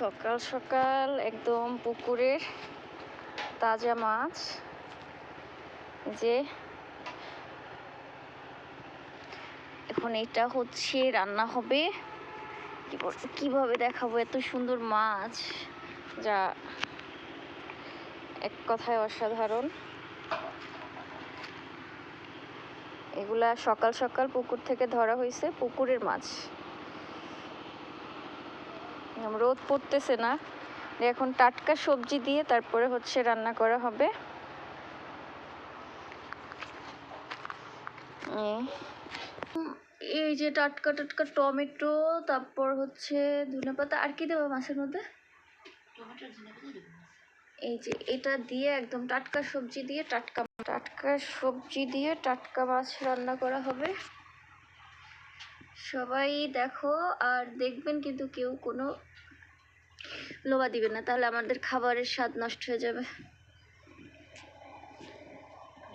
সকাল সকাল একদম পুকুরের তাজা মাছ। যে এখন এটা হচ্ছে, রান্না হবে। কীভাবে দেখাবো এত সুন্দর মাছ, যা এক কথায় অসাধারণ। এগুলা সকাল সকাল পুকুর থেকে ধরা হয়েছে, পুকুরের মাছ। রোদ পড়তেছে না। এখন টাটকা সবজি দিয়ে তারপরে হচ্ছে রান্না করা হবে। এই যে টাটকা টাটকা টমেটো, তারপর হচ্ছে ধনেপাতা, আর কি দেবো মাছের মধ্যে? এই যে এটা দিয়ে একদম টাটকা সবজি দিয়ে টাটকা টাটকা সবজি দিয়ে টাটকা মাছ রান্না করা হবে। সবাই দেখো, আর দেখবেন কিন্তু কেউ কোনো লোভা দিবেন না। তাহলে আমাদের খাবারের স্বাদ নষ্ট হয়ে যাবে।